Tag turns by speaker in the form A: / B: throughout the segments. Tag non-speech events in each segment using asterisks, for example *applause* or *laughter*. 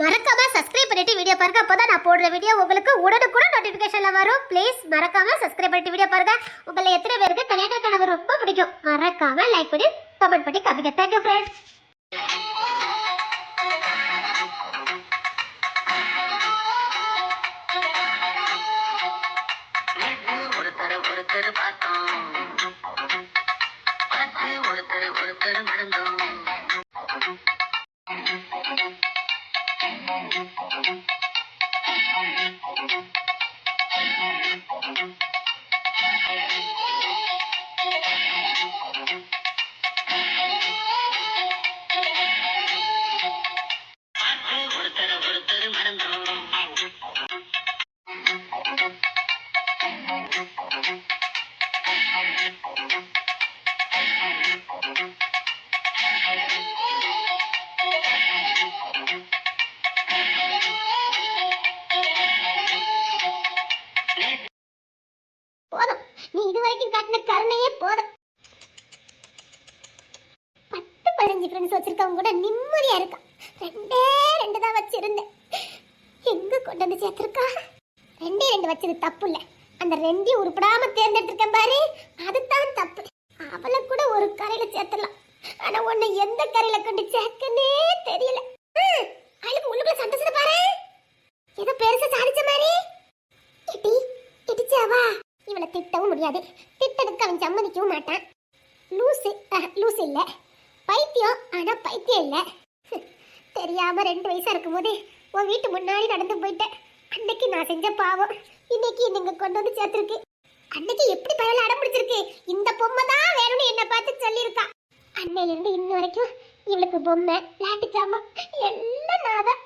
A: மறக்காம சப்ஸ்கிரைப் பண்ணிட்டு வீடியோ பாருங்க. அப்பதான் நான் போடுற வீடியோ உங்களுக்கு உடனுக்குடன் நோட்டிபிகேஷன்ல வரும். ப்ளீஸ் மறக்காம சப்ஸ்கிரைப் பண்ணிட்டு வீடியோ பாருங்க. உங்களை எத்தனை பேருக்கு கல்யாண கனவு ரொம்ப பிடிக்கும். மறக்காம லைக் பண்ணி கமெண்ட் பண்ணி காமிங்க. தேங்க்யூ ஃப்ரெண்ட்ஸ் திட்டதுக்கு அவன் சம்மதிக்கவும் மாட்டான். லூசு அஹ், லூசு இல்ல. பைத்தியம் ஆனா பைத்தியம் இல்ல. ஹம், தெரியாம ரெண்டு வயசா இருக்கும்போது உன் வீட்டு முன்னாடி நடந்து போயிட்டேன். அன்னைக்கு நான் செஞ்ச பாவம் இன்னைக்கு நீங்க கொண்டு வந்து சேர்த்திருக்கு. அன்னைக்கு எப்படி பயல அடம் பிடிச்சிருக்கு இந்த பொம்மை தான் வேணும்னு என்ன பார்த்து சொல்லியிருக்கா. அன்னையிலேருந்து இன்ன வரைக்கும் இவளுக்கு பொம்மை விளையாட்டு ஜாமான் எல்லாம் நான் தான்.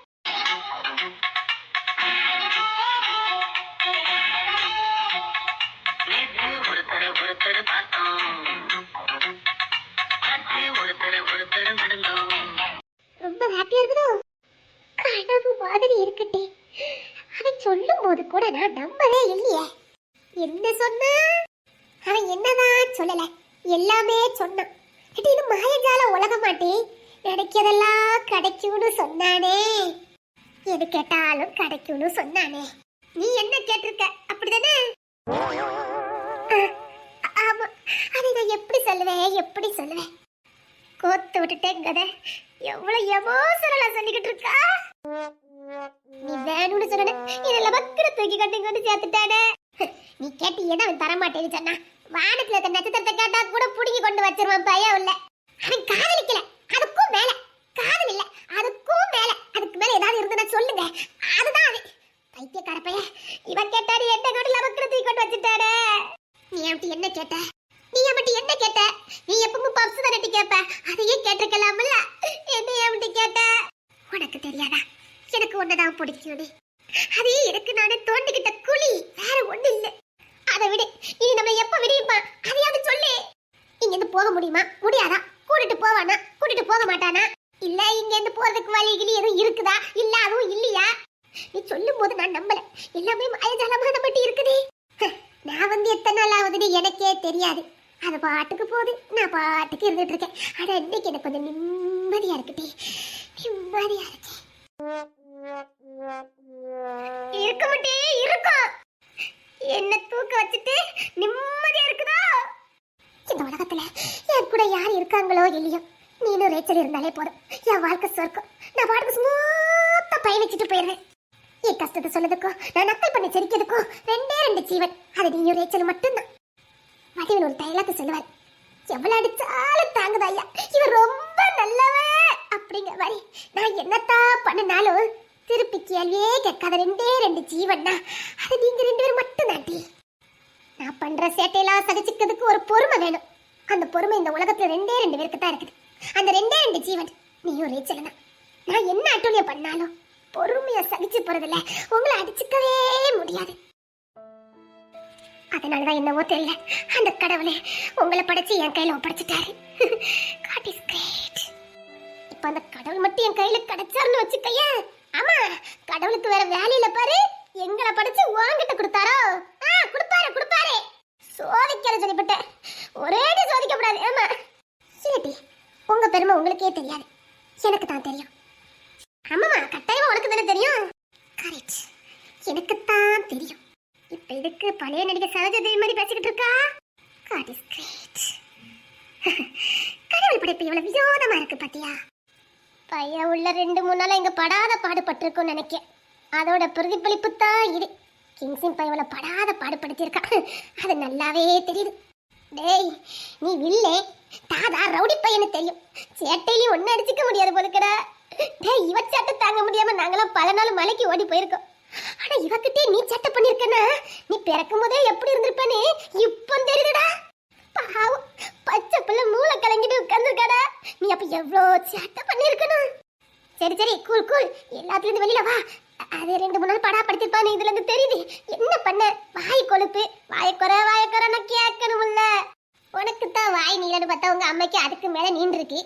A: ஹாப்பியா இருக்குதோ கனவு மாதிரி இருக்கட்டே. அவன் சொல்லும் போது கூட நான் நம்பவே இல்லையே. என்ன சொன்னா? அவன் என்னதான் சொல்லல. எல்லாமே சொன்னான். இது மாயஜால உலக மாட்டே நினைக்கிறதெல்லாம் கிடைக்கும்னு சொன்னானே. எது கேட்டாலும் கிடைக்கும்னு சொன்னானே. நீ என்ன கேட்டிருக்க? அப்படிதானே? ஆமா. அதை நான் எப்படி சொல்லுவேன்? எப்படி சொல்லுவேன்? கோத்து விட்டுட்டேன் கதை. எவ்வளவு எமோஷனலா சொல்லிக்கிட்டு இருக்கா? நீ வேணும்னு சொன்ன இதெல்லாம் பக்கத்துல தூக்கி கட்டி கொண்டு சேர்த்துட்டானே. நீ கேட்டு ஏன் அவன் தரமாட்டேன்னு சொன்னா? வானத்துல இருக்க நட்சத்திரத்தை கேட்டா கூட புடுங்கி கொண்டு வச்சிருவான் பையன் உள்ள அவன் காதலிக்கல அதுக்கும் மேல. காதல் இல்ல அதுக்கும் மேல. அதுக்கு மேல ஏதாவது இருந்ததுன்னா சொல்லுங்க. அதுதான் அவன் பைத்தியக்கார பையன் இவன் கேட்டாரு என்ன கூட பக்கத்துல தூக்கி கொண்டு வச்சுட்டானே. நீ அப்படி என்ன கேட்ட? நீ அவன்கிட்ட என்ன கேட்ட? நீ எப்பவும் பப்ஸ் தானே கேட்ப அதையே கேட்டிருக்கலாம்ல. என்ன அவன்கிட்ட கேட்ட? உனக்கு தெரியாதா? எனக்கு ஒன்னதான் பிடிக்கும் அதே எனக்கு நானே தோண்டிக்கிட்ட குழி. வேற ஒண்ணு இல்ல. அதை விடு. இனி நம்ம எப்ப விடியுமா அதையாவது சொல்லு. இங்க இருந்து போக முடியுமா? முடியாதா? கூட்டிட்டு போவானா? கூட்டிட்டு போக மாட்டானா? இல்ல இங்க இருந்து போறதுக்கு வழி கிளி எதுவும் இருக்குதா? இல்ல அதுவும் இல்லையா? நீ சொல்லும் போது நான் நம்பல. எல்லாமே மாயஜாலமா நம்மகிட்ட இருக்குதே. நான் வந்து எத்தனை நாள் ஆகுதுன்னு எனக்கே தெரியாது. அது பாட்டுக்கு போகுது. நான் பாட்டுக்கு இருந்துட்டு இருக்கேன். ஆனால் இன்னைக்கு எனக்கு கொஞ்சம் நிம்மதியா இருக்குடி. நிம்மதியா இருக்கேன். இருக்க மாட்டே இருக்கும் என்ன தூக்க வச்சுட்டு நிம்மதியா இருக்குதா? இந்த உலகத்துல என் கூட யார் இருக்காங்களோ இல்லையோ? நீனும் ரேச்சல் இருந்தாலே போதும். என் வாழ்க்கை சொர்க்கம். நான் பாட்டுக்கு ஸ்மூத்தா பயணிச்சுட்டு போயிடுவேன். என் கஷ்டத்தை சொன்னதுக்கும் நான் நக்கல் பண்ணி சிரிக்கிறதுக்கும் ரெண்டே ரெண்டு ஜீவன். அது நீயும் ரேச்சல் மட்டும்தான். வடிவன் ஒரு டைலாக் சொல்லுவார். எவ்வளவு அடிச்சாலும் தாங்குதா ஐயா? இவர் ரொம்ப நல்லவன். அப்படிங்கிற மாதிரி நான் என்னத்தா பண்ணினாலும் திருப்பி கேள்வியே கேட்காத ரெண்டே ரெண்டு ஜீவன்னா அது நீங்க ரெண்டு பேரும் மட்டும் நாட்டி நான் பண்ற சேட்டையெல்லாம் சகிச்சுக்கிறதுக்கு ஒரு பொறுமை வேணும். அந்த பொறுமை இந்த உலகத்துல ரெண்டே ரெண்டு பேருக்கு தான் இருக்குது. அந்த ரெண்டே ரெண்டு ஜீவன் நீயும் ரீச்சல் தான். நான் என்ன அட்டூழியம் பண்ணாலும் பொறுமையை சகிச்சு போறதில்ல. உங்களை அடிச்சுக்கவே முடியாது. அதனாலதான் என்னவோ தெரியல. அந்த கடவுளே உங்களை படைச்சு என் கையில ஒப்படைச்சிட்டாரு. காட் இஸ் கிரேட் இப்ப அந்த கடவுள் மட்டும் என் கையில கிடைச்சாருன்னு வச்சுக்கைய. ஆமா கடவுளுக்கு வேற வேலையில பாரு. எங்களை படைச்சு உங்ககிட்ட கொடுத்தாரோ? ஆ கொடுப்பாரு கொடுப்பாரு. சோதிக்கிற சொல்லிவிட்டேன். ஒரே சோதிக்கப்படாது ஆமா. சிலட்டி உங்க பெருமை உங்களுக்கே தெரியாது. எனக்கு தான் தெரியும். ஆமாமா கட்டாயமா உனக்கு தானே தெரியும்? கரெக்ட் எனக்குத்தான் தெரியும். இப்ப இதுக்கு பழைய நடிகை சரோஜதேவி மாதிரி பேசிக்கிட்டு இருக்கா? காட் இஸ் கிரேட் கடவுள் படைப்பு இவ்வளவு வினோதமா இருக்கு பாத்தியா? பையன் உள்ள ரெண்டு மூணு நாளா இங்க படாத பாடுபட்டிருக்கும் நினைக்கேன். அதோட பிரதிபலிப்பு தான் இது கிங்ஸின் பையன் படாத பாடுபடுத்தியிருக்கா. *laughs* அது நல்லாவே தெரியுது. டேய் நீ வில்லே? தாதா ரவுடி பையனு தெரியும். சேட்டையிலையும் ஒன்னும் அடிச்சுக்க முடியாது போதுக்கடா டேய் இவ சேட்டை தாங்க முடியாம நாங்களாம் பல நாள் மலைக்கு ஓடி போயிருக்கோம். ஆனா இவகிட்டே நீ சட்டை பண்ணிருக்கனா நீ பிறக்கும் போதே எப்படி இருந்திருப்பனே இப்போ தெரியுதுடா. பாவம் பச்சை பிள்ளை மூளை கலங்கிட்டு உட்காந்துருக்காடா நீ அப்ப எவ்வளோ சட்டை பண்ணிருக்கணும்? சரி சரி கூல் கூல் எல்லாத்துலேருந்து வெளியில வா. அது ரெண்டு மூணு நாள் படா படுத்திருப்பான்னு இதுல இருந்து தெரியுது. என்ன பண்ண? வாய் கொழுப்பு. வாயை குறை வாயை குறைன்னு கேட்கணும்ல. உனக்கு தான் வாய் நீளன்னு பார்த்தா உங்க அம்மைக்கு அதுக்கு மேல நீண்டிருக்கு.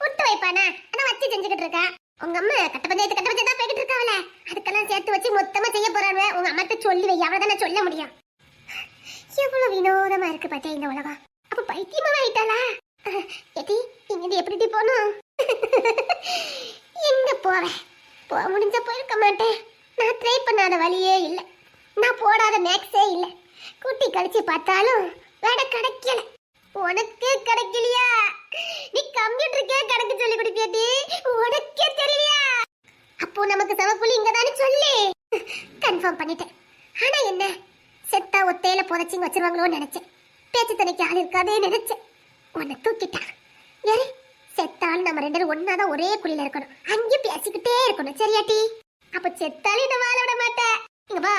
A: புட்டு வைப்பானா? ஆனா வச்சு செஞ்சுக்கிட்டு இருக்கா. உங்க அம்மா கட்ட பஞ்சாயத்து கட்ட பஞ்சாயத்து தான் போய்கிட்டு இருக்காவல அதுக்கெல்லாம் சேர்த்து வச்சு மொத்தமா செய்ய போறாங்க உங்க அம்மாட்ட சொல்லி வை அவ்வளவுதானே சொல்ல முடியும். எவ்வளவு வினோதமா இருக்கு பார்த்தா இந்த உலகம். அப்ப பைத்தியமா ஆயிட்டாளா? எதி இங்கிருந்து எப்படி போகணும்? எங்க போவேன்? போக முடிஞ்ச போயிருக்க மாட்டேன். நான் ட்ரை பண்ணாத வழியே இல்லை. நான் போடாத மேக்ஸே இல்லை. கூட்டி கழிச்சு பார்த்தாலும் வேட கிடைக்கல. உனக்கு கிடைக்கலையா? நீ கம்ப்யூட்டருக்கே கணக்கு சொல்லி கொடுப்பியாட்டி உனக்கே தெரியலையா? அப்போ நமக்கு சவப்புலி இங்க தானே சொல்லி. கன்ஃபார்ம் பண்ணிட்டேன். ஆனா என்ன? செத்தா ஒத்தையில புதைச்சிங்க வச்சிருவாங்களோன்னு நினைச்சேன். பேச்சு துணைக்கு ஆள் இருக்காதே நினைச்சேன். உன்னை தூக்கிட்டான். ஏறி செத்தாலும் நம்ம ரெண்டு பேரும் ஒன்னாதான் ஒரே குழியில இருக்கணும். அங்கேயும் பேசிக்கிட்டே இருக்கணும். சரியாட்டி அப்ப செத்தாலும் என்ன வாழ விட மாட்டேன். இங்க பா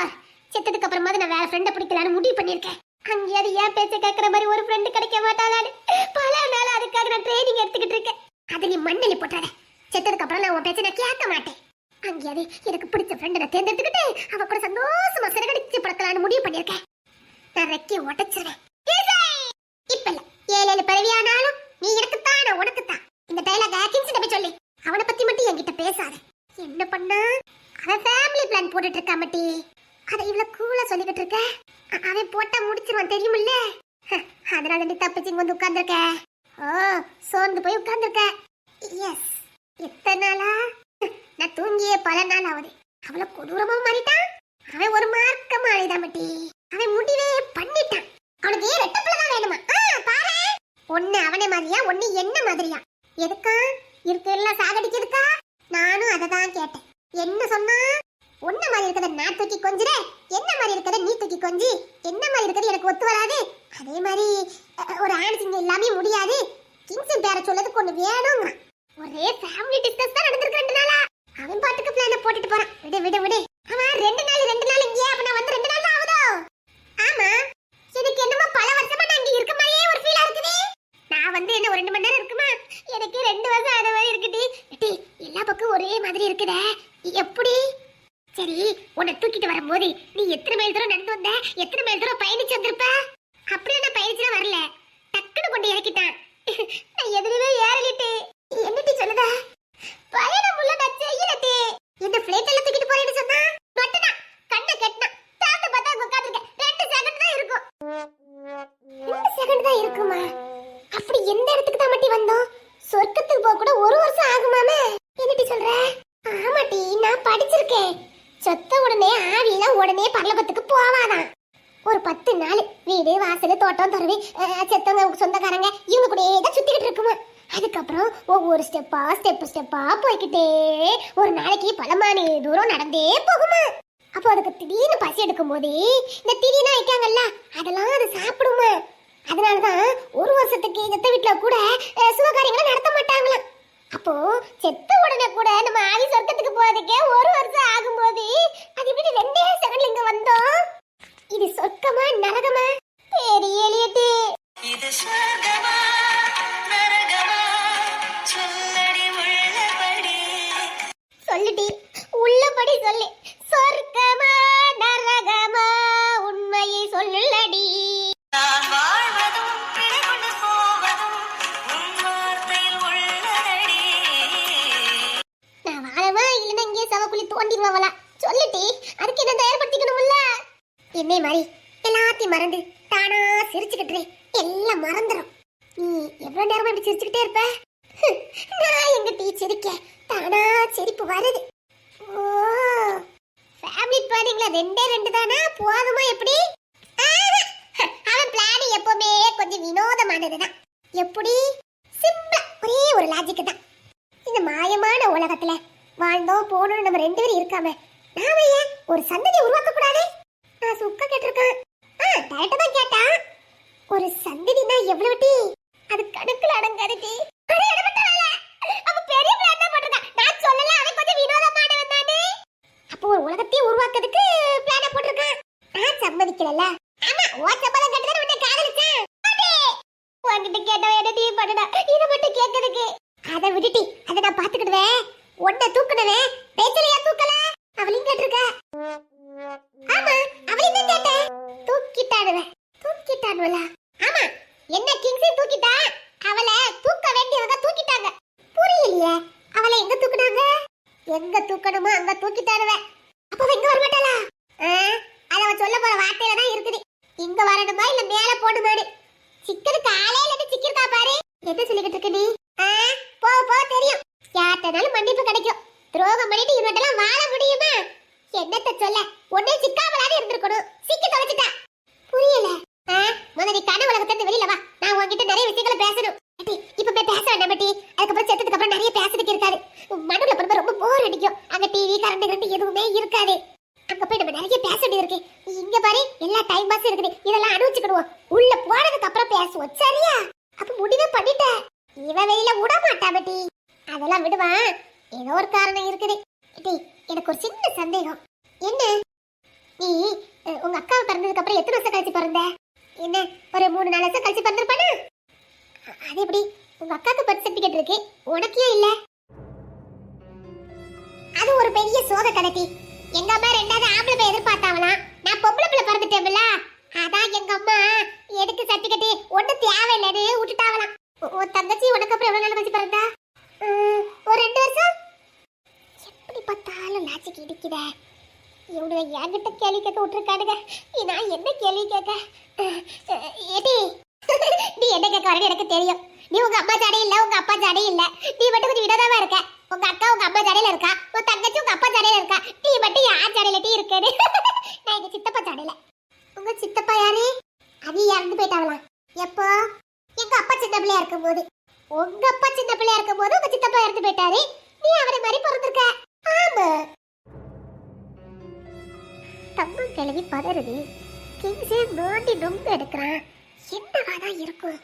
A: செத்ததுக்கு அப்புறமா நான் வேற ஃப்ரெண்டை பிடிக்கலான்னு முடிவு பண்ணியிருக்கேன். அங்கேயாவது ஏன் பேச்ச கேட்கற மாதிரி ஒரு ஃப்ரெண்டு கிடைக்க மாட்டாளான்னு பல நாள் அதுக்காக நான் ட்ரைனிங் எடுத்துக்கிட்டு இருக்கேன். அது நீ மண்ணலி போட்டுறத செத்ததுக்கு அப்புறம் நான் உன் பேச்ச நான் கேட்க மாட்டேன். அங்கேயாவது எனக்கு பிடிச்ச ஃப்ரெண்டை நான் தேர்ந்தெடுத்துக்கிட்டு அவ கூட சந்தோஷமா சிறகடிச்சு படுக்கலான்னு முடிவு பண்ணியிருக்கேன். நான் ரெக்கி உடைச்சிருவேன். இப்ப இல்ல. ஏழு ஏழு பதவியானாலும் நீ எனக்குத்தான் நான் உனக்குத்தான். இந்த டைலாக் கிங்ஸ் போய் சொல்லி. அவனை பத்தி மட்டும் என்கிட்ட பேசாத. என்ன பண்ணா? அவன் ஃபேமிலி பிளான் போட்டுட்டு இருக்கா மட்டி. அதை இவ்வளவு கூலா சொல்லி போட்டா தெரியுமில்ல? ஹ, அதனால நீ தப்பிச்சு இங்க வந்து உட்கார்ந்துருக்க. ஓ சோர்ந்து போய் உட்கார்ந்துருக்க. எஸ் எத்தனை நாளா? நான் தூங்கியே பல நாள் ஆகுது. அவ்வளவு கொடூரமா மாறிட்டான். அவன் ஒரு மார்க்க மாறிதான் பட்டி. அவன் முடிவே பண்ணிட்டான். அவனுக்கு ஏன் ரெட்டப்பிள்ள தான் வேணுமா? பாரு. ஒண்ணு அவனை மாதிரியா ஒண்ணு என்ன மாதிரியா? எதுக்கா? இருக்கு எல்லாம் சாகடிக்கிறதுக்கா? நானும் அதை தான் கேட்டேன். என்ன சொன்னா உன்ன மாதிரி இருக்கத நான் தூக்கி கொஞ்சிட என்ன மாதிரி இருக்கத நீ தூக்கி கொஞ்சி. என்ன மாதிரி இருக்கது எனக்கு ஒத்து வராது. அதே மாதிரி ஒரு ஆண் எல்லாமே முடியாது. கிங்ஸின் பேர சொல்லதுக்கு கொஞ்சம் வேணுங்க ஒரே ஃபேமிலி டிஸ்கஸ் தான் நடந்திருக்கு ரெண்டு நாளா. அவன் பாட்டுக்கு பிளான போட்டுட்டு போறான். விடு விடு விடு. அவன் ரெண்டு நாள் ரெண்டு நாள் இங்கே அப்ப நான் வந்து ரெண்டு நாள் ஆகுதோ? ஆமா. எனக்கு என்னமோ பல வருஷமா நான் இங்க இருக்க மாதிரியே ஒரு ஃபீலா இருக்குது. நான் வந்து என்ன ஒரு ரெண்டு மணி நேரம் இருக்குமா? எனக்கு ரெண்டு வருஷம் ஆன மாதிரி இருக்குடி. டி எல்லா பக்கம் ஒரே மாதிரி இருக்குதே. எப்படி? சரி உன்னை தூக்கிட்டு வரும்போது நீ எத்தனை மைல் தூரம் நடந்து வந்த? எத்தனை மைல் தூரம் பயணிச்சு வந்திருப்ப? அப்படியே நான் பயணிச்சுலாம் வரல. டக்குன்னு கொண்டு இறக்கிட்டான். நான் எதிரவே ஏறலிட்டு என்னட்டி சொல்லுத? பயணம் உள்ள நான் செய்யலட்டி. இந்த பிளேட் எல்லாம் தூக்கிட்டு போறேன்னு சொன்னா? மட்டும்தான். கண்ணை கட்டினா தாத்த பார்த்தா உட்காந்துருக்கேன் ரெண்டு செகண்ட் தான் இருக்கும். ரெண்டு செகண்ட் தான் இருக்குமா? அப்படி எந்த இடத்துக்கு தான் மட்டி வந்தோம்? சொர்க்கத்துக்கு போக கூட ஒரு வருஷம் ஆகுமாமே? என்னட்டி சொல்ற? ஆமாட்டி நான் படிச்சிருக்கேன். செத்த உடனே ஆவிலாம் உடனே பரலோகத்துக்கு போவாதான். ஒரு பத்து நாள் வீடு வாசல் தோட்டம் துறவி செத்தவங்க சொந்தக்காரங்க இவங்க கூட தான் சுத்திக்கிட்டு இருக்குமா? அதுக்கப்புறம் ஒவ்வொரு ஸ்டெப்பா ஸ்டெப் ஸ்டெப்பா போய்க்கிட்டே ஒரு நாளைக்கு பலமான தூரம் நடந்தே போகுமா? அப்போ அதுக்கு திடீர்னு பசி எடுக்கும் போது இந்த திடீர்னு வைக்காங்கல்ல அதெல்லாம் அது சாப்பிடுமா? அதனாலதான் ஒரு வருஷத்துக்கு செத்த வீட்டுல கூட அஹ், சுபகாரியங்களை நடத்த மாட்டாங்களாம். அப்போ செத்த உடனே கூட நம்ம ஆவி சொர்க்கத்துக்கு போறதுக்கே ஒரு வருஷம் ஆகும்போது அது இப்படி ரெண்டே செகண்ட்ல இங்க வந்தோம்? இது சொர்க்கமா நரகமா? பெரிய எலியட்டு
B: இது சொர்க்கமா நரகமா? சொல்லடி உள்ளபடி.
A: சொல்லுடி உள்ளபடி சொல்லு. சொர்க்கமா நரகமா? உண்மையை சொல்லுடி
B: நான் வாழ்வதும்
A: சவக்குழி தோண்டிடுவாங்களா சொல்லிட்டி அதுக்கு என்ன தயார்படுத்திக்கணும்ல? என்னை மாதிரி எல்லாத்தையும் மறந்து தானா சிரிச்சுக்கிட்டு எல்லாம் மறந்துடும் நீ எவ்வளவு நேரமா இப்படி சிரிச்சுக்கிட்டே இருப்ப? நான் எங்க டீ சிரிக்க? தானா சிரிப்பு வருது. ஓ ரெண்டே ரெண்டு தானா? போதுமா எப்படி? அவன் பிளானிங் எப்பவுமே கொஞ்சம் வினோதமானதுதான். எப்படி? சிம்பிளா ஒரே ஒரு லாஜிக் தான். இந்த மாயமான உலகத்துல வாழ்ந்தோம் போனோம் நம்ம ரெண்டு பேரும் இருக்காம நாம ஏன் ஒரு சந்ததி உருவாக்க கூடாது நான் சுக்க கேட்டிருக்கேன் ஆ டேரக்டா தான் கேட்டான் ஒரு சந்ததினா எவ்வளவு டி அது கணக்குல அடங்காது டி அவன் பெரிய plan தான் நான் சொல்லல, அவன் கொஞ்சம் வினோதமானவன் தானே. அப்போ ஒரு உலகத்தையே உருவாக்குறதுக்கு plan ஆ போட்டிருக்கான். நான் சம்மதிக்கலல்ல. ஆமா, உன் சம்மதம் கேட்டுதானே உன்னை காதலிச்சேன். அடே, உன்கிட்ட கேட்டவன் என்ன டீ பண்ணுடா? இதை மட்டும் கேட்கறதுக்கு. அதை விட்டுட்டி, அதை நான் பாத்துக்கிடுவேன். உன்னை தூக்குனவன், பேச்சலையா தூக்கல? அவளையும் கேட்டிருக்க. ஆமா, அவளையும் தான் கேட்டேன். தூக்கிட்டாடுவ தூக்கிட்டாடுவல ஆமா, என்ன கிங்ஸை தூக்கிட்டா? அவளை தூக்க வேண்டியவங்க தூக்கிட்டாங்க. புரியலையே அவளை எங்க தூக்குனாங்க? எங்க தூக்கணுமோ அங்க தூக்கிட்டாடுவ அப்ப அவ இங்க வர மாட்டாளா? ஆ, அவ சொல்ல போற வார்த்தையில தான் இருக்குது. இங்க வரணுமா இல்ல மேல போடுமான்னு சிக்கனுக்கு ஆளே இல்லன்னு சிக்கிருக்கா பாரு. என்ன சொல்லிக்கிட்டு இருக்க நீ? ஆ, போ போ தெரியும். யார்ட்டனாலும் மன்னிப்பு கிடைக்கும். துரோகம் பண்ணிட்டு இவனெல்லாம் வாழ முடியுமா? என்னத்த சொல்ல? உடனே சிக்காமலாவது இருந்திருக்கணும். சிக்கி தொலைச்சிட்டா புரியல. ஆ, முத நீ கன உலகத்துல வெளியில வா. நான் உன்கிட்ட நிறைய விஷயங்களை பேசணும் அட்டி, இப்ப போய் பேச வேண்டாம் பாட்டி அதுக்கப்புறம் செத்ததுக்கு அப்புறம் நிறைய பேசுறதுக்கு இருக்காது மனுல போனப்ப ரொம்ப போர் அடிக்கும் அங்க டிவி கரண்ட் கரண்ட் எதுவுமே இருக்காது அங்க போய் நம்ம நிறைய பேச வேண்டியது இருக்கு இங்க பாரு எல்லா டைம் பாஸ் இருக்குது இதெல்லாம் அனுபவிச்சுக்கிடுவோம் உள்ள போனதுக்கு அப்புறம் பேசுவோம் சரியா அப்ப முடிவே பண்ணிட்ட இவ வெளியில விட மாட்டா பாட்டி அதெல்லாம் விடுவான் ஏதோ ஒரு காரணம் இருக்குது டி எனக்கு ஒரு சின்ன சந்தேகம் என்ன நீ அஹ், உங்க அக்கா பிறந்ததுக்கு அப்புறம் எத்தனை வருஷம் கழிச்சு பிறந்த என்ன ஒரு மூணு நாலு வருஷம் கழிச்சு பிறந்திருப்பானா அ- அது எப்படி உங்க அக்காக்கு பர்த் சர்டிபிகேட் இருக்கு உனக்கே இல்ல அது ஒரு பெரிய சோக கதைட்டி எங்க அம்மா ரெண்டாவது ஆம்பளை போய் எதிர்பார்த்தாங்களாம் நான் பொம்பளை பிள்ளை பிறந்துட்டேன்ல அதான் எங்க அம்மா எதுக்கு சர்டிபிகேட் ஒண்ணு தேவையில்லைன்னு விட்டுட்டாங்களாம் உ- உன் தங்கச்சி உனக்கு அப்புறம் எவ்வளவு நாள் கழிச்சு பிறந்தா உம், ஒரு ரெண்டு வருஷம் எப்படி பார்த்தாலும் லாஜிக் இடிக்குத இவனுங்க என்கிட்ட கேள்வி கேட்க விட்டுருக்கானுங்க. நான் என்ன கேள்வி கேட்க? அஹ், ஏடி நீ என்ன கேட்க வரேன்னு எனக்கு தெரியும். நீ உங்க அம்மா ஜாடை இல்ல உங்க அப்பா ஜாடை இல்ல. நீ மட்டும் கொஞ்சம் வினோதமா இருக்க. உங்க அக்கா உங்க அம்மா ஜாடையில இருக்கா? உன் தங்கச்சி உங்க அப்பா ஜாடையில இருக்கா? நீ மட்டும் யார் ஜாடையில டீ இருக்கேன்னு. *laughs* நான் எங்க சித்தப்பா ஜாடையில. உங்க சித்தப்பா யாரு? அது இறந்து போயிட்டாங்களாம் எப்போ? எங்க அப்பா சின்ன பிள்ளையா இருக்கும்போது. உங்க அப்பா சின்ன பிள்ளையா இருக்கும்போது உங்க சித்தப்பா இறந்து போயிட்டாரு. நீ அவரை மாதிரி பிறந்திருக்க. ஆமா. தங்கம் கிளவி பதறுது. கிங்ஸே நோண்டி நொங்கு எடுக்கிறான். என்னவாதான் இருக்கும்?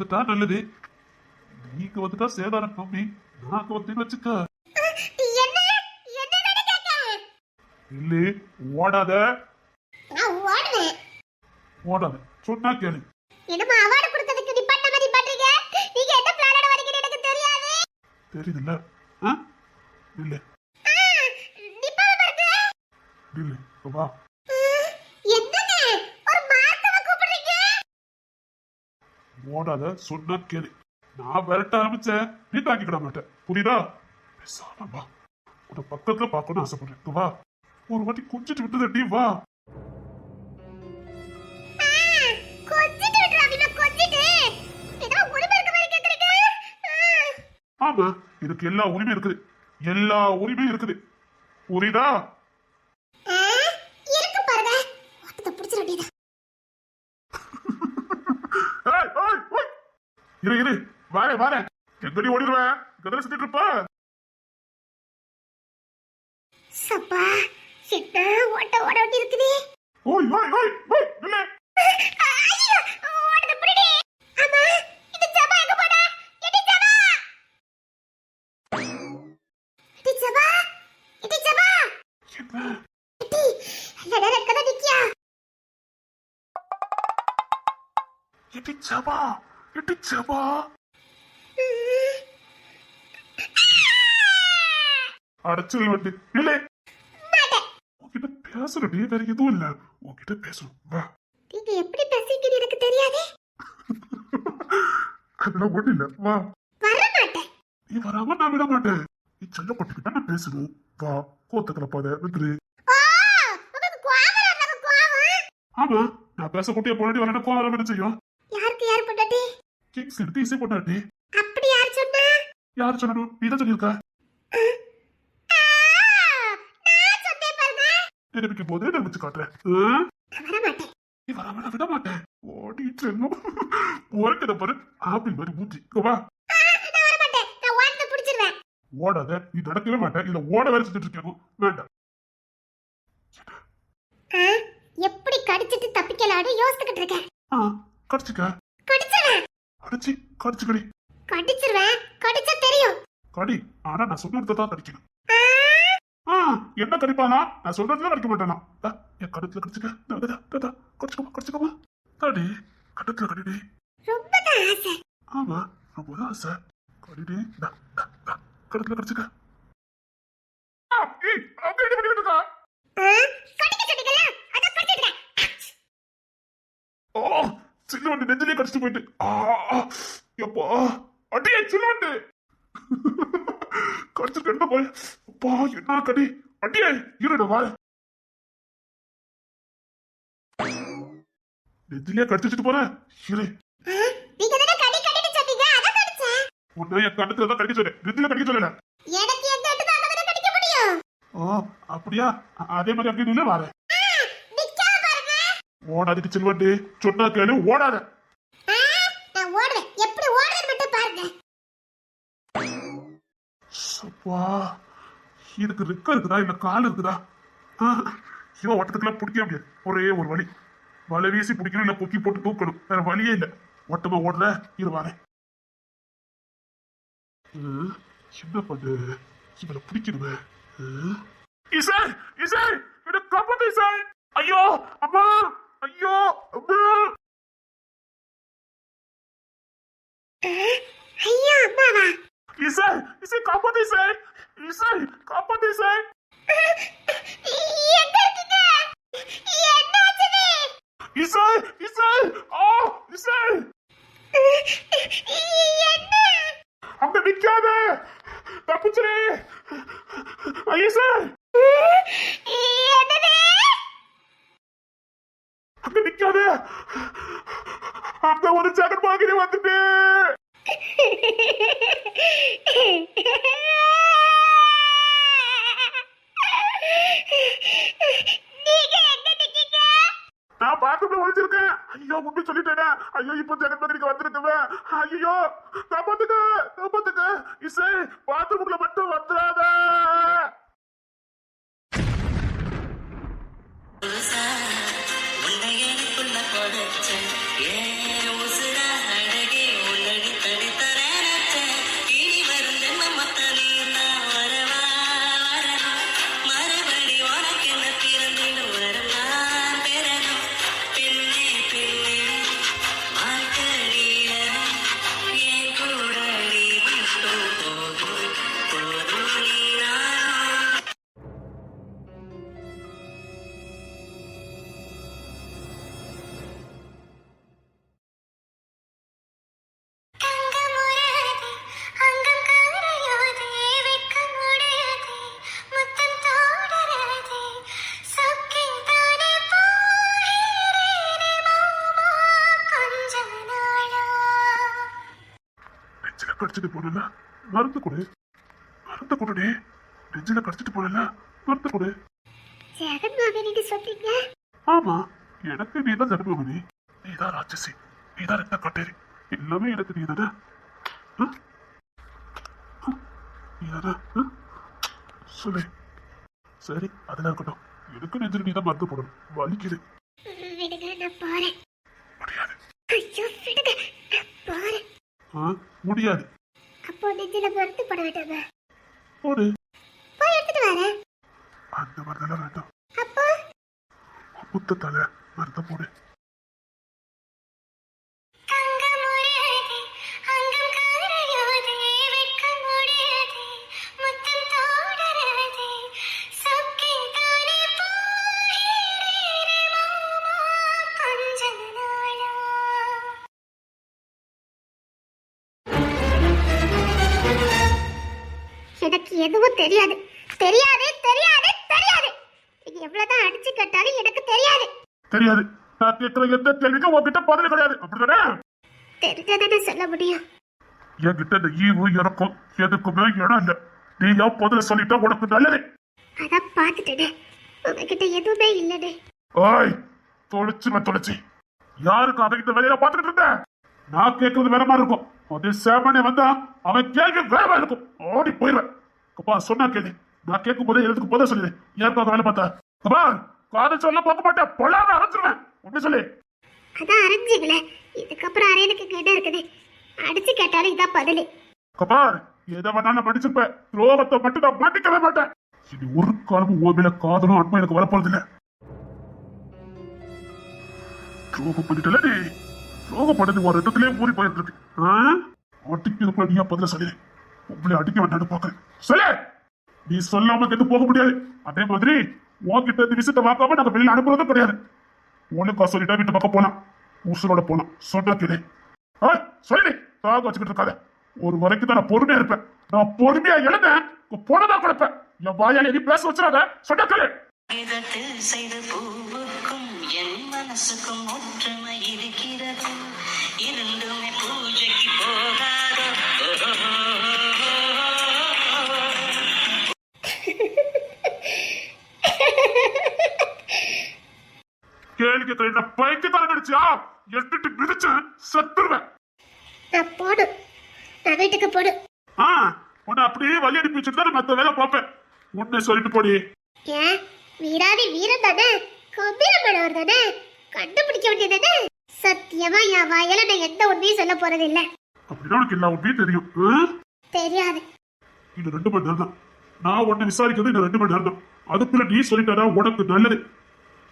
C: வந்துட்டா நல்லது. நீங்க வந்துட்டா சேதாரம் கம்மி நாங்க வந்து வச்சுக்க. இல்லே ஓடாத.
A: நான்
C: ஓடாத. சொன்னா கேளு.
A: என்னமா அவார்டு கொடுத்ததுக்கு நிப்பாட்ட மாதிரி பண்றீங்க நீங்க என்ன பிளானோட வரீங்கன்னு எனக்கு தெரியாது.
C: தெரியுதுல்ல? இல்ல.
A: நிப்பாம பாருங்க
C: இல்ல வா
A: என்னங்க ஒரு மார்க்கமா கூப்பிடுறீங்க
C: ஓடாத சொன்னா கேளு. நான் விரட்ட ஆரம்பிச்சேன். நீ தாங்கிக்கிட மாட்டேன் புரியுதா? பேசாம வா. உன்னை பக்கத்துல பார்க்கணும்னு ஆசைப்படுறேன். வா. ஒரு வாட்டி குஞ்சிட்டு நீ வா. ஆமா இதுக்கு எல்லா உரிமையும் இருக்குது. எல்லா உரிமையும் இருக்குது. புரியுதா? இரு இரு. வாரேன் வாரேன் எங்கடி ஓடிடுவேன் கதிர சுத்திட்டு இருப்ப?
A: சப்பா என்ன ஓட்ட ஓட வேண்டி இருக்குது
C: ஓய் ஓய் ஓய் ஓய் இல்ல
A: ஐயோ
C: சபா அடைச்சல் வந்து இல்லை உன்கிட்ட பேசணுடி வேற எதுவும் இல்ல. உன்கிட்ட பேசணும். வா.
A: நீங்க எப்படி பேசுறீங்கன்னு எனக்கு தெரியாதே. *laughs*
C: அதெல்லாம் ஒண்ணு இல்ல. வா.
A: வர மாட்டேன்
C: நீ வராம நான் விட மாட்டேன். நீ செல்ல பட்டுக்கிட்ட நான் பேசணும். வா. கோத்த கலப்பாத.
A: கோவம்
C: ஆமா. நான் பேச குட்டிய போராடி வரணும் கோவம் என்ன செய்யும்? கிங்ஸ் எடுத்து இசை பண்ணாட்டி
A: அப்படி யார் சொன்னா?
C: யார் சொல்லணும் நீ தான் சொல்லியிருக்க நிரூபிக்கும் போது காட்டுறேன்?
A: நான் வர மாட்டேன்
C: நீ வராம விட மாட்டேன் ஓடி செல்லும் உரைக்கிற பாரு. ஆப்பிள் மாதிரி இங்க வா. ஓடாத. நீ நடக்கவே மாட்டேன் இதுல ஓட வேலை செஞ்சுட்டு இருக்கணும் வேண்டாம்.
A: ஆ, எப்படி கடிச்சிட்டு தப்பிக்கலான்னு யோசிச்சுக்கிட்டு இருக்கேன்.
C: ஆ கடிச்சுக்க. அடிச்சு கடிச்சுக்கடி
A: கடிச்சிருவேன். கடிச்சா தெரியும்.
C: கடி. ஆனா நான் சொன்ன தான் கடிக்கணும். என்ன கடிப்பானா? நான் சொல்றதுல கடிக்க மாட்டானா? என் கடுத்துல கடிச்சுக்க. கடிச்சுக்கோமா கடிச்சுக்கோமா. கடி கடுத்துல கடிடி.
A: ரொம்ப ஆசை.
C: ஆமா ரொம்ப ஆசை. கடிடி. கடுத்துல கடிச்சுக்க ஆ, ஏய், அப்படியே என்ன பண்ணிட்டு இருக்கா?
A: ஆ, கடிக்க சொன்னீங்கல்ல அதான் கடிச்சிட்டேன்
C: ஓ சின்ன வண்டி நெஞ்சிலே கடிச்சிட்டு போயிட்டு எப்பா அடியே சின்ன வண்டி கடிச்சிட்டு என்ன போய் அப்பா என்ன கடி அடியே இருட வா. நெஞ்சிலே கடிச்சு வச்சுட்டு போறேன் இரு உன்னை என் கண்டத்துல தான் கடிக்க சொல்றேன் நெஞ்சில கடிக்க சொல்லல. அப்படியா? அதே மாதிரி அப்படி நின்று வரேன். ஓடாதடி செல்வண்டி சொன்னா கேளு ஓடாத.
A: ஆ, நான் ஓடுவேன் எப்படி ஓடுறேன்னு மட்டும் பாருங்க.
C: அப்பா இதுக்கு ரெக்க இருக்குதா? இல்ல கால் இருக்குதா? ஆ, இவன் ஓட்டத்துக்குலாம் பிடிக்க முடியாது. ஒரே ஒரு வழி வலை வீசி பிடிக்கணும் இல்ல பொக்கி போட்டு தூக்கணும். வேற வழியே இல்ல. ஓட்டமா ஓடுற? இரு வரேன். ஆ, என்ன பண்ணு இவனை பிடிக்கணுமே ஆ? இசை இசை! என்ன காப்பாத்து இசை! ஐயோ அம்மா! ஐயோ
A: ஐயோ அம்மாவா?
C: இசை இசை காப்பாத்து இசை. இசை காப்பாத்து இசை. இசை இசை. ஆ இசை. அங்க நிக்காத. தப்பிச்சிரு ஐயசா
A: என்னது?
C: அங்க நிக்காத அங்க ஒரு ஜெகன் பாகிரி வந்துட்டு. நான் பாத்ரூம்ல ஒளிச்சிருக்கேன் ஐயோ முன்பு சொல்லிட்டேனே. ஐயோ இப்போ ஜெகன் பாகிரிக்கு வந்திருக்குவே. ஐயோ காப்பாத்துக்க காப்பாத்துக்க இசை பாத்ரூம்ல மட்டும் வந்துடாத. கடிச்சிட்டு போனல மருந்து கொடு. மருந்து கொடுடி. நெஞ்சில கடிச்சிட்டு போனல மருந்து கொடு. ஆமா எனக்கு நீதான் ஜெகன்மோகினி நீதான் ராட்சசி. நீதான் ரெட்ட கட்டேரி. எல்லாமே எனக்கு நீதானே. ஆ? ஆ? நீதானே? ஆ? சொல்லு. சரி அதெல்லாம் இருக்கட்டும். எனக்கு நெஞ்சில் நீதான் மருந்து போடணும். வலிக்குது. முடியாது. முடியாது.
A: நெஞ்சில மருந்து போட வேண்டாமா?
C: போடு.
A: போய் எடுத்துட்டு வரேன்
C: அந்த மருந்தெல்லாம் வேண்டாம்.
A: அப்போ?
C: முத்தத்தால மருந்த போடு.
A: எனக்கு தெரியாது. தெரியாது.
C: நான் கேட்கிற எந்த கேள்விக்கும் உன்கிட்ட பதில் கிடையாது. அப்படிதானே?
A: தெரிஞ்சதுன்னு சொல்ல முடியும்.
C: என்கிட்ட இந்த ஈவு இறக்கம் எதுக்குமே இடம் இல்ல. நீயா பதில சொல்லிட்டா உனக்கு நல்லது.
A: அதான் பார்த்துட்டேனே உங்ககிட்ட எதுவுமே இல்லைனே
C: ஓய் தொலைச்சு தொலைச்சு. யாருக்கு அவகிட்ட வேலையில பாத்துக்கிட்டு இருந்த? நான் கேட்கறது வேற மாதிரி இருக்கும். அதே சேமனே வந்தா அவன் கேள்வி வேற இருக்கும். ஓடி போயிடுவேன். அப்பா சொன்னா கேளு நான் கேட்கும் போதே எழுதுக்கு போதே சொல்லிடு. யாருக்காக வேலை பார்த்தா? அப்பா! காதல் சொல்ல பார்க்க மாட்டேன். பொல்லாத அரைச்சிருவேன். உண்மை சொல்லு.
A: அதான் அரைஞ்சிங்களே இதுக்கப்புறம் அரையனுக்கு என்ன இருக்குது. அடிச்சு கேட்டாலும் இதான் பதில்.
C: கபார் எதை வேணாலும் படிச்சிருப்பேன். துரோகத்தை மட்டும் நான் மாட்டிக்கவே மாட்டேன். இனி ஒரு காலமும் மேல காதலும் அன்பும் எனக்கு வரப்போறது இல்ல துரோகம் பண்ணிட்டல நீ? துரோகம் பண்ணது ஒரு இடத்துலயே ஊறி போயிட்டு இருக்கு அடிக்கிறதுக்குள்ள நீயா பதில சொல்லு. உங்களை அடிக்க வேண்டாம்னு பாக்குறேன் சொல்லு. நீ சொல்லாம கெட்டு போக முடியாது. அதே மாதிரி உன்கிட்ட இந்த விஷயத்தை வாக்காம நாங்க வெளியில அனுப்புறதும் கிடையாது. உனக்கா சொல்லிட்டா வீட்டு பக்கம் போனா உசுரோட போனான் சொல்றதுலே சொல்லி ஏய், தாக வச்சுக்கிட்டு இருக்காத. ஒரு வரைக்கும் தான் நான் பொறுமையா இருப்பேன். நான் பொறுமையா எழுந்தேன். போனதா கொடுப்பேன். என் வாயால நீ பேச வச்சிடாத. சொன்னா
B: செய்த பூவுக்கும் என் மனசுக்கும் ஒற்றுமை இருக்கிறது. பூஜைக்கு போகாதோ. *laughs*
C: கேள்வி கேட்கற என்ன பைத்தியக்காரன் நினைச்சியா எட்டுட்டு மிதிச்சேன் செத்துருவேன்
A: போடும் நான் வீட்டுக்கு போடும்
C: ஆ உன்னை அப்படியே வழி அனுப்பி வச்சுட்டு தான் மத்த வேலை பார்ப்பேன். உன்னை சொல்லிட்டு போடி.
A: ஏன்? வீராதி வீரன் தானே? கம்பீரமானவர் தானே? கண்டுபிடிக்க வேண்டியது தானே? சத்தியமா என் வாயால நான் எந்த உண்மையும் சொல்ல போறது இல்ல.
C: அப்படின்னா உனக்கு எல்லா உண்மையும் தெரியும்?
A: தெரியாது.
C: இன்னும் ரெண்டு மணி நேரம் தான் நான் உன்னை விசாரிக்கிறது இன்னும் ரெண்டு மணி நேரம் தான் அதுக்குள்ள நீ சொல்லிட்டாரா உனக்கு நல்லது.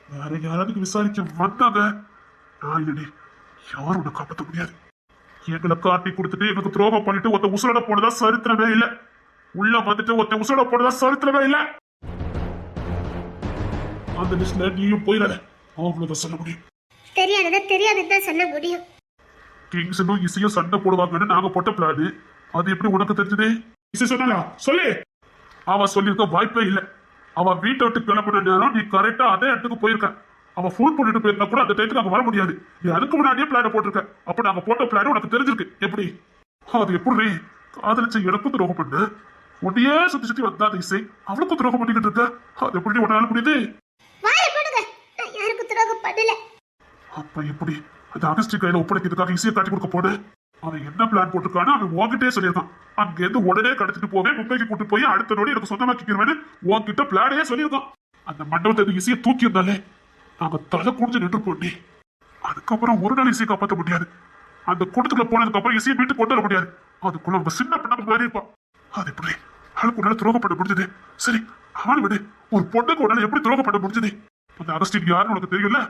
C: வேற யாராவது விசாரிக்க வந்தாங்க. நான் இல்லடி. யாரும் உன்னை காப்பாற்ற முடியாது. எங்களை காட்டி கொடுத்துட்டு எனக்கு துரோகம் பண்ணிட்டு ஒருத்த உசுரோட போனதா சரித்திரமே இல்ல. உள்ள வந்துட்டு ஒருத்த உசுரோட போனதா சரித்திரமே இல்ல. அந்த லிஸ்ட்ல நீயும் போயிடாத. அவ்வளவுதான் சொல்ல முடியும்.
A: தெரியாததை தெரியாதுன்னு தான் சொல்ல முடியும்.
C: கிங்ஸனும் இசையும் சண்டை போடுவாங்கன்னு நாங்க போட்ட பிளானு அது எப்படி உனக்கு தெரிஞ்சது? இசை சொன்னாலா சொல்லு. அவ சொல்லியிருக்க வாய்ப்பே இல்லை. அவ வீட்டை விட்டு கிளம்பின நேரம் நீ கரெக்டா அதே இடத்துக்கு போயிருக்க. அவ ஃபோன் பண்ணிட்டு போயிருந்தா கூட அந்த டைத்துக்கு அங்க வர முடியாது. நீ அதுக்கு முன்னாடியே பிளான போட்டிருக்க. அப்ப நாங்க போட்ட பிளான் உனக்கு தெரிஞ்சிருக்கு. எப்படி? அது எப்படி காதலிச்ச எனக்கும் துரோகம் பண்ண. உன்னையே சுத்தி சுத்தி வந்தா இசை. அவளுக்கும் துரோகம் பண்ணிக்கிட்டு இருக்க. அது எப்படி உன்னால முடியுது? அப்ப எப்படி? அந்த அகஸ்டி கையில ஒப்படைக்கிறதுக்காக இசையை காட்டி கொடுக்க போனேன் அவன் என்ன பிளான் போட்டிருக்கான்னு அவன் உன்கிட்டே சொல்லியிருக்கான். அங்கேருந்து உடனே கடத்திட்டு போவேன் மும்பைக்கு கூட்டு போய் அடுத்த நோடி எனக்கு சொந்தமாக்கிக்கிறவேன்னு உன்கிட்ட பிளானே சொல்லியிருக்கான். அந்த மண்டபத்தை இசையை தூக்கி இருந்தாலே நாங்க தலை குடிஞ்சு நின்று போட்டி அதுக்கப்புறம் ஒரு நாள் இசையை காப்பாற்ற முடியாது. அந்த கூட்டத்துக்குள்ள போனதுக்கு அப்புறம் இசையை வீட்டு கொண்டு வர முடியாது. அதுக்குள்ள அவங்க சின்ன பண்ண மாதிரி இருப்பான் அது எப்படி? அவளுக்கு உடனே துரோகம் பண்ண முடிஞ்சது. சரி அவன் விடு. ஒரு பொண்ணுக்கு உடனே எப்படி துரோகம் பண்ண முடிஞ்சது? அந்த அகஸ்டின் யாருன்னு உனக்கு தெரியல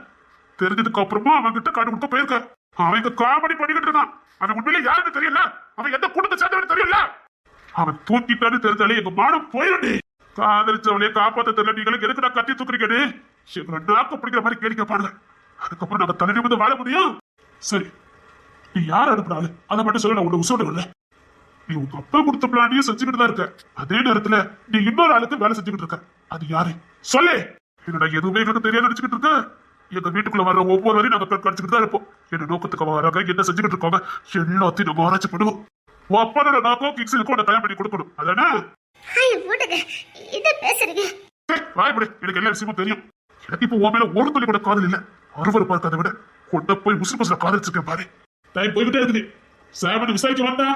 C: தெரிஞ்சதுக்கு அப்புறமா அவன் கிட்ட காட்டு கொடுக்க போயிருக்க. அவன் இங்க காமெடி பண்ணிக்கிட்டு இருக்கான். அவன் உண்மையிலே யாருன்னு தெரியல. அவன் எந்த குடும்ப சேர்ந்தவன் தெரியல. அவன் தூக்கிட்டான்னு தெரிஞ்சாலே எங்க மானம் போயிடுடி காதலிச்சவளையே காப்பாத்த தெரியல. நீங்களும் எதுக்கு நான் கத்தி தூக்குறீங்க எங்களை நாக்கு பிடிக்கிற மாதிரி கேள்வி கேட்பாங்க அதுக்கப்புறம் நாங்க தலை வந்து வாழ முடியும். சரி நீ யார் அனுப்புனாலு அதை மட்டும் சொல்ல நான் உன்னை உசோட இல்லை நீ உங்க அப்பா கொடுத்த பிளானையும் செஞ்சுக்கிட்டு தான் இருக்க. அதே நேரத்துல நீ இன்னொரு ஆளுக்கு வேலை செஞ்சுக்கிட்டு இருக்க. அது யாரு? சொல்லு. என்னடா எதுவுமே எனக்கு தெரியாது நினைச்சுக்கிட்டு இருக்க? எங்க வீட்டுக்குள்ள வர்ற ஒவ்வொரு வரையும் நாங்க கடிச்சுக்கிட்டு தான் இருப்போம். என்ன நோக்கத்துக்கு வராங்க என்ன செஞ்சுக்கிட்டு இருக்காங்க எல்லாத்தையும் நம்ம ஆராய்ச்சி பண்ணுவோம். உன் அப்பனோட நோக்கம் கிங்ஸுக்கு உன்னை கல்யாணம் பண்ணி கொடுக்கணும். அதானே?
A: என்ன பேசுறீங்க.
C: எனக்கு எல்லா விஷயமும் தெரியும். எனக்கு இப்போ உன் மேல ஒரு துளி கூட காதல் இல்ல. அருவருப்பா இருக்காத விட கொண்ட போய் பசுல காதலிச்சிருக்கேன் பாரு. டைம் போய்கிட்டே இருக்குது. சேவன் விசாரிக்க வந்தா?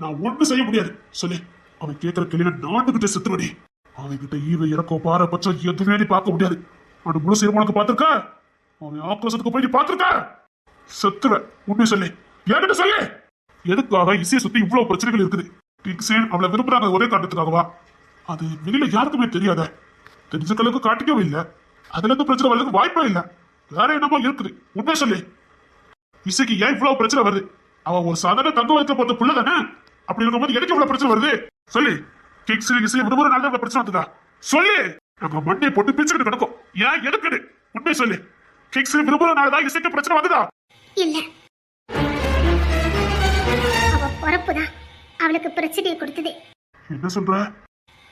C: நான் ஒண்ணு செய்ய முடியாது. சொல்லி. அவன் கேட்கிற கேள்வி நாட்டுக்கிட்ட செத்துவடி அவன் கிட்ட ஈவை இறக்கம் பாறை பச்சம் எதுவுமே பார்க்க முடியாது. அவன் முழு செய்ய உனக்கு பார்த்திருக்க? அவன் ஆக்ரோஷத்துக்கு போய் நீ பார்த்திருக்க? உண்மை சொல்லி. என்கிட்ட சொல்லு. எதுக்காக இசையை சுத்தி இவ்வளவு பிரச்சனைகள் இருக்குது? கிங்ஸேன் அவளை விரும்புறாங்க ஒரே காரணத்துக்காகவா? அது வெளியில யாருக்குமே தெரியாத. தெரிஞ்சக்களுக்கு காட்டிக்கவும் இல்லை. அதுல இருந்து பிரச்சனை வரதுக்கு வாய்ப்பே இல்லை. வேற என்னமோ இருக்குது. உண்மை சொல்லு. இசைக்கு ஏன் இவ்வளவு பிரச்சனை வருது? அவ ஒரு சாதாரண தங்க வயசுல போறது புள்ள தானே? அப்படி இருக்கும்போது எனக்கு இவ்வளவு பிரச்சனை வருது? சொல்லு. கிக்ஸில் இசை விடுமுறை நாள் இவ்வளவு பிரச்சனை வந்துதா? சொல்லு. நம்ம மண்ணை போட்டு பிச்சுக்கிட்டு கிடக்கும். ஏன் எதுக்குது உண்மை சொல்லு. விடுமுறை நாள் தான் இசைக்கு பிரச்சனை வந்ததா?
A: இல்ல. அவ பொறப்பு தான். அவளுக்கு பிரச்சனையை கொடுத்தது.
C: என்ன சொல்ற?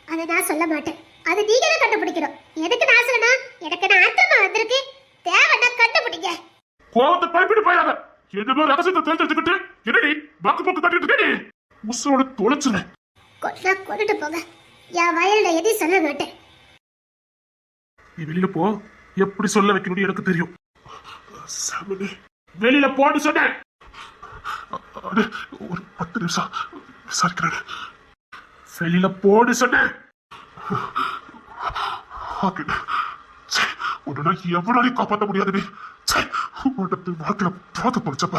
A: அதை நான் சொல்ல மாட்டேன். அது நீங்களே கண்டுபிடிக்கணும். எதுக்கு நான் சொல்லணும்? எனக்கு நான் ஆத்திரமா வந்திருக்கு? தேவைன்னா கண்டுபிடிங்க.
C: கோவத்தை பழப்பிட்டு போயாத. என்னமோ ரகசியத்தை தெரிஞ்செடுத்துக்கிட்டு என்னடி பாக்கு பாக்கு தட்டிட்டு இருக்கே உசுரோட தொலைச்சிருவேன்
A: கொண்டா கொண்டுட்டு போங்க. என் வயல்ல எதையும் சொல்ல மாட்டேன்.
C: நீ வெளியில போ. எப்படி சொல்ல வைக்கணும்னு எனக்கு தெரியும். சாமனே வெளியில போன்னு சொன்னேன். ஒரு பத்து நிமிஷம் விசாரிக்கிறேன். வெளியில போன்னு சொன்னேன். ஓகே. ச்சே, உன்னை எவ்வளோ எவ்வளவு காப்பாற்ற முடியாது நீ உன்னை வாழ்க்கையில பார்த்து படிச்ச